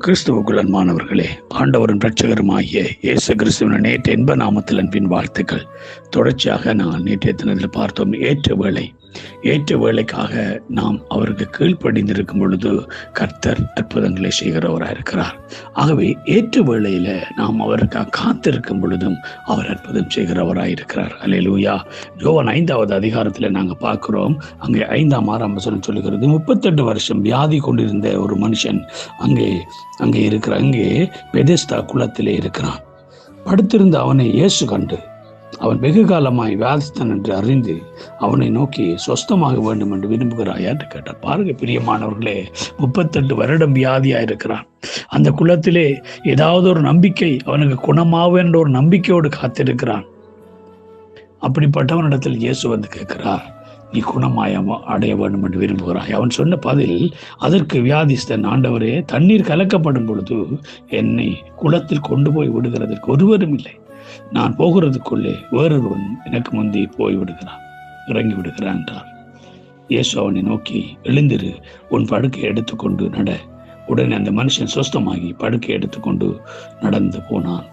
கிறிஸ்துவுக்குள் அன்பானவர்களே ஆண்டவரும் இரட்சகருமாகிய இயேசு கிறிஸ்துவின் நேற்று என்ப நாமத்தில் அன்பின் வாழ்த்துக்கள். தொடர்ச்சியாக நான் நேற்றைய தினத்தில் பார்த்தோம் ஏற்ற வேளை ஏற்ற வேலைக்காக நாம் அவருக்கு கீழ்ப்படிந்திருக்கும் பொழுது கர்த்தர் அற்புதங்களை செய்கிறவராக இருக்கிறார். ஆகவே ஏற்ற வேலையில நாம் அவருக்காக காத்திருக்கும் பொழுதும் அவர் அற்புதம் செய்கிறவராக இருக்கிறார். அல்லேலூயா யோவான் ஐந்தாவது அதிகாரத்தில் நாங்கள் பார்க்கிறோம். அங்கே ஐந்தாம் ஆறாம் வசனம் சொல்லுகிறது முப்பத்தெட்டு வருஷம் வியாதி கொண்டிருந்த ஒரு மனுஷன் அங்கே அங்கே இருக்கிற அங்கே பெதேஸ்தா குளத்திலே இருக்கிறான். படுத்திருந்த அவனை இயேசு கண்டு அவன் வெகு காலமாய் வியாதிஸ்தன் என்று அறிந்து அவனை நோக்கி சொஸ்தமாக வேண்டும் என்று விரும்புகிறாயா? என்று கேட்டார் பாருங்க பிரியமானவர்களே முப்பத்தெட்டு வருடம் வியாதியா இருக்கிறான் அந்த குலத்திலே ஏதாவது ஒரு நம்பிக்கை அவனுக்கு குணமாகும் என்ற ஒரு நம்பிக்கையோடு காத்திருக்கிறான். அப்படிப்பட்டவனிடத்தில் இயேசு வந்து கேட்கிறார். நீ குணமாய அடைய வேண்டும் என்று விரும்புகிறாய். அவன் சொன்ன பதில் அதற்கு வியாதிஸ்தன் ஆண்டவரே தண்ணீர் கலக்கப்படும் பொழுது என்னை குளத்தில் கொண்டு போய் விடுகிறதற்கு ஒருவரும் இல்லை. நான் போகிறதுக்குள்ளே வேறொருவன் எனக்கு முந்தி போய் விடுகிறான் இறங்கி விடுகிறான் என்றார். இயேசு அவனை நோக்கி எழுந்திரு உன் படுக்கை எடுத்துக்கொண்டு நட. உடனே அந்த மனுஷன் சுஸ்தமாகி படுக்கை எடுத்துக்கொண்டு நடந்து போனான்.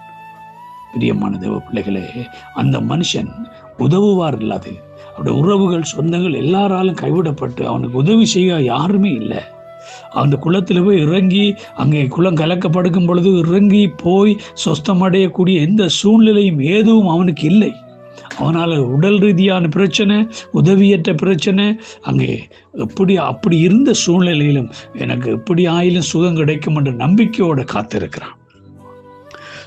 பிரியமான தேவ பிள்ளைகளே அந்த மனுஷன் உதவுவார் இல்லாது அவருடைய உறவுகள் சொந்தங்கள் எல்லாராலும் கைவிடப்பட்டு அவனுக்கு உதவி செய்ய யாருமே இல்லை. அந்த குளத்தில் போய் இறங்கி அங்கே குளம் கலக்கப்படுக்கும் பொழுது இறங்கி போய் சொஸ்தமடையக்கூடிய எந்த சூழ்நிலையும் எதுவும் அவனுக்கு இல்லை. அவனால் உடல் ரீதியான பிரச்சனை உதவியற்ற பிரச்சனை அங்கே எப்படி அப்படி இருந்த சூழ்நிலையிலும் எனக்கு எப்படி ஆயிலும் சுகம் கிடைக்கும் என்ற நம்பிக்கையோடு காத்திருக்கிறான்.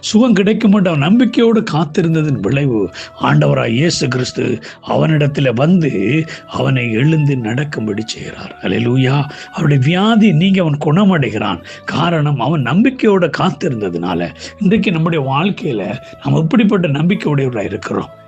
சுகம் கிடைக்கும் என்ற நம்பிக்கையோடு காத்திருந்ததன் விளைவு ஆண்டவராய் இயேசு கிறிஸ்து அவனிடத்தில் வந்து அவனை எழுந்து நடக்கும்படி செய்கிறார். அலையலூயா அவருடைய வியாதி நீங்க அவன் குணமடைகிறான். காரணம் அவன் நம்பிக்கையோட காத்திருந்ததுனால இன்றைக்கு நம்முடைய வாழ்க்கையில நாம் இப்படிப்பட்ட நம்பிக்கையுடையவராக இருக்கிறோம்?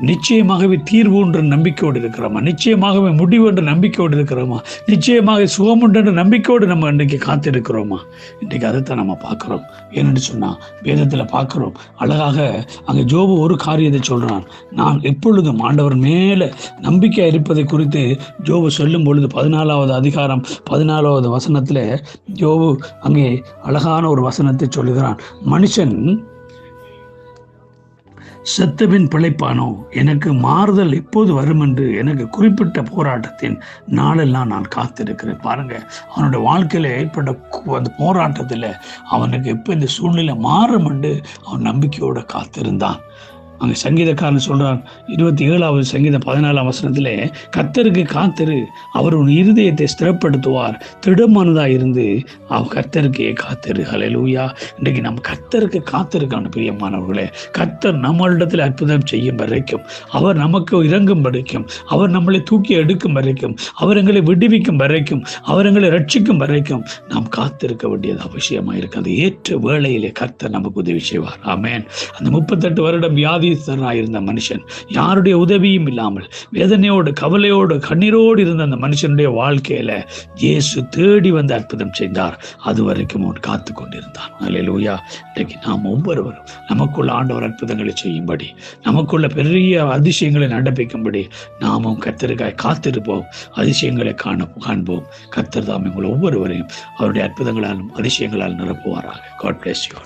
நிச்சயமாகவே தீர்வு என்ற நம்பிக்கையோடு இருக்கிறோமா? நிச்சயமாகவே முடிவு என்ற நம்பிக்கையோடு இருக்கிறோமா? நிச்சயமாக சுகம் என்ற நம்பிக்கையோடு நம்ம இன்றைக்கு காத்திருக்கிறோமா? இன்றைக்கு அதைத்தான் நம்ம பார்க்குறோம். ஏன்னு சொன்னால் வேதத்தில் பார்க்குறோம். அழகாக அங்கே ஜோபு ஒரு காரியத்தை சொல்கிறான் நான் எப்பொழுதும் ஆண்டவர் மேலே நம்பிக்கை இருப்பதை குறித்து ஜோபு சொல்லும் பொழுது பதினாலாவது அதிகாரம் பதினாலாவது வசனத்தில் ஜோபு அங்கே அழகான ஒரு வசனத்தை சொல்லுகிறான். மனுஷன் செத்தபின் பிழைப்பானோ? எனக்கு மாறுதல் எப்போது வரும் என்று எனக்கு குறிப்பிட்ட போராட்டத்தின் நாளெல்லாம் நான் காத்திருக்கிறேன். பாருங்க அவனுடைய வாழ்க்கையில் ஏற்பட்ட அந்த போராட்டத்தில் அவனுக்கு எப்போ இந்த சூழ்நிலை மாறும் என்று அவன் நம்பிக்கையோடு காத்திருந்தான். அங்கே சங்கீதக்காரன் சொல்றான் இருபத்தி ஏழாவது சங்கீதம் பதினாலாம் வசனத்தில் கத்தருக்கு காத்திரு அவர் உன் இருதயத்தை ஸ்திரப்படுத்துவார் திடமானதாக இருந்து அவ கத்தருக்கே காத்திரு. ஹலலூயா இன்றைக்கு நம்ம கத்தருக்கு காத்திருக்கான பிரியமானவர்களே. கத்தர் நம்மளிடத்தில் அற்புதம் செய்யும் வரைக்கும் அவர் நமக்கு இறங்கும் வரைக்கும் அவர் நம்மளை தூக்கி எடுக்கும் வரைக்கும் அவர் எங்களை விடுவிக்கும் வரைக்கும் அவர் எங்களை ரட்சிக்கும் வரைக்கும் நாம் காத்திருக்க வேண்டியது அவசியமாக இருக்கு அது ஏற்ற வேளையிலே கர்த்தர் நமக்கு உதவி செய்வார். ஆமேன் அந்த முப்பத்தெட்டு வருடம் வியாதி இருந்த மனுஷன். யாருடைய உதவியும் இல்லாமல் வேதனையோடு கவலையோடு கண்ணீரோடு இருந்த அந்த மனுஷனுடைய வாழ்க்கையில இயேசு தேடி வந்து அற்புதம் செய்தார். அது வரைக்கும் அவன் காத்து கொண்டிருந்தான். அல்லேலூயா இன்றைக்கு நாம் ஒவ்வொருவரும் நமக்குள்ள ஆண்டவர் அற்புதங்களை செய்யும்படி நமக்குள்ள பெரிய அதிசயங்களை நடப்பிக்கும்படி நாமும் கத்தருக்காய் காத்திருப்போம். அதிசயங்களை காண காண்போம். கத்தர் தாம் எங்கள் ஒவ்வொருவரையும் அவருடைய அற்புதங்களாலும் அதிசயங்களால் நிரப்புவாராக. God bless you